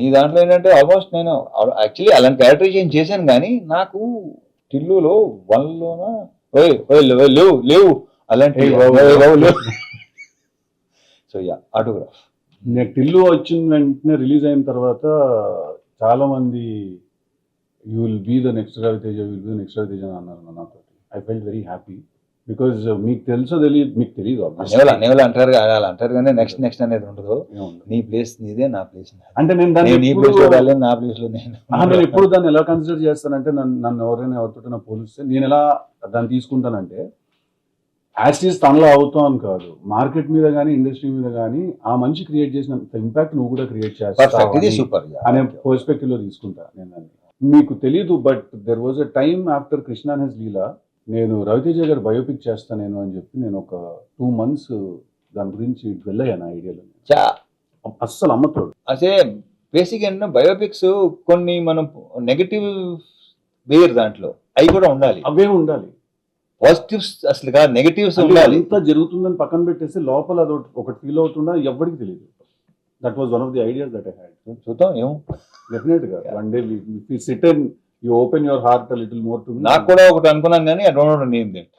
నీ దాంట్లో ఏంటంటే ఆల్మోస్ట్ నేను యాక్చువల్లీ అలాంటి క్యారెక్టరైజేషన్ చేశాను కానీ నాకు టిల్లులో వన్లోన లేవు లేవు. అలాంటి. సో యా ఆటోగ్రాఫ్ నాకు టిల్లు వచ్చిన వెంటనే రిలీజ్ అయిన తర్వాత చాలా మంది you will be the next Raviteja will be the next Raviteja అని అన్నారు నాతో I felt very happy because మీకు తెలుసో తెలియదు మీకు తెలియదు నేవల నేవల అంటారు అలా అంటారు కానీ నెక్స్ట్ నెక్స్ట్ అనేది ఉండదు. నీ ప్లేస్ నీదే నా ప్లేస్ అంటే నేను దాన్ని నేను నీ ప్లేస్లో రాలేదు నా ప్లేస్లో నేను నేను ఎప్పుడు దాన్ని ఎలా కన్సిడర్ చేస్తానంటే నన్ను నన్ను ఎవరైనా ఎవరితో పోలిస్తే నేను ఎలా దాన్ని తీసుకుంటానంటే యాస్టీస్ తనలో అవుతాం కాదు. మార్కెట్ మీద కానీ ఇండస్ట్రీ మీద కానీ ఆ మనిషి క్రియేట్ చేసినంత ఇంపాక్ట్ నువ్వు కూడా క్రియేట్ చేస్తావు సూపర్ అనే పర్స్పెక్టివ్లో తీసుకుంటా నేను మీకు తెలీదు but there was a time after Krishna his Leela నేను రవితేజ గారు బయోపిక్ చేస్తా నేను అని చెప్పి నేను ఒక టూ మంత్స్ దాని గురించి వెళ్ళాను ఐడియాలో చా. అస్సలు అమ్మతోడు. అదే బేసిక్ ఏంటంటే బయోపిక్స్ కొన్ని మనం నెగటివ్ వేరు దాంట్లో. అవి కూడా ఉండాలి. అవే ఉండాలి. పాజిటివ్స్ అసలు కాదు నెగటివ్స్ ఉండాలి. అంతా జరుగుతుందని పక్కన పెట్టేసి లోపల అది ఒకటి- ఫీల్ అవుతుందా ఎవరికి తెలియదు that was one of the ideas that I had చూద్దాం ఏమో. డెఫినెట్గా. One day sit and you open your heart little more to నాకు కూడా ఒకటి అనుకున్నాను కానీ ఐ డోంట్ నేమ్ దట్